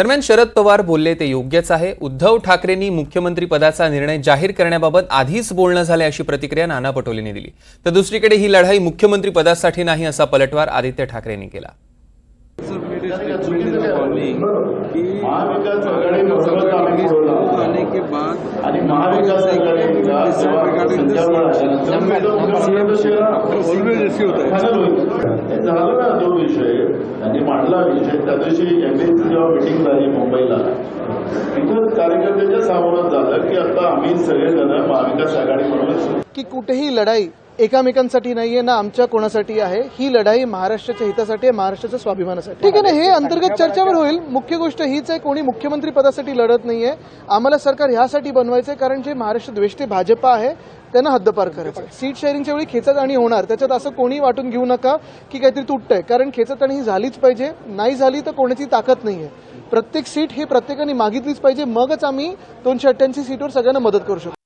दरम्यान शरद पवार बोलले ते योग्यच आहे. उद्धव ठाकरेंनी मुख्यमंत्री पदाचा निर्णय जाहीर करण्याबाबत आधीच बोलणं झालंय अशी प्रतिक्रिया नाना पटोलेंनी दिली. तर दुसरीकडे ही लढाई मुख्यमंत्री पदासाठी नाही असा पलटवार आदित्य ठाकरेंनी केला. महाविकास त्यांनी मांडला विषय त्या दिवशी एमपीची जेव्हा मिटिंग झाली मुंबईला तिथं कार्यकर्त्याच्या सामोरं झालं की आता आम्ही सगळेजण महाविकास आघाडी म्हणून की कुठेही लढाई एकामेकांसाठी नाहीये ना आमच्या कोणासाठी आहे ही लढाई महाराष्ट्राच्या हितासाठी आहे महाराष्ट्राच्या स्वाभिमानासाठी ठीक आहे ना हे अंतर्गत चर्चावर होईल. मुख्य गोष्ट हीच आहे कोणी मुख्यमंत्री पदासाठी लढत नाहीये. आम्हाला सरकार ह्यासाठी बनवायचंय कारण जे महाराष्ट्र द्वेष्टे भाजपा आहे त्यांना हद्दपार करायचं सीट शेअरिंगच्या वेळी खेचताणी होणार. त्याच्यात असं कोणी वाटून घेऊ नका की काहीतरी तुटतंय कारण खेचताणी ही झालीच पाहिजे. नाही झाली तर कोणाची ताकद नाहीये. प्रत्येक सीट ही प्रत्येकाने मागितलीच पाहिजे. मगच आम्ही दोनशे अठ्ठ्याऐंशी सीटवर सगळ्यांना मदत करू शकतो.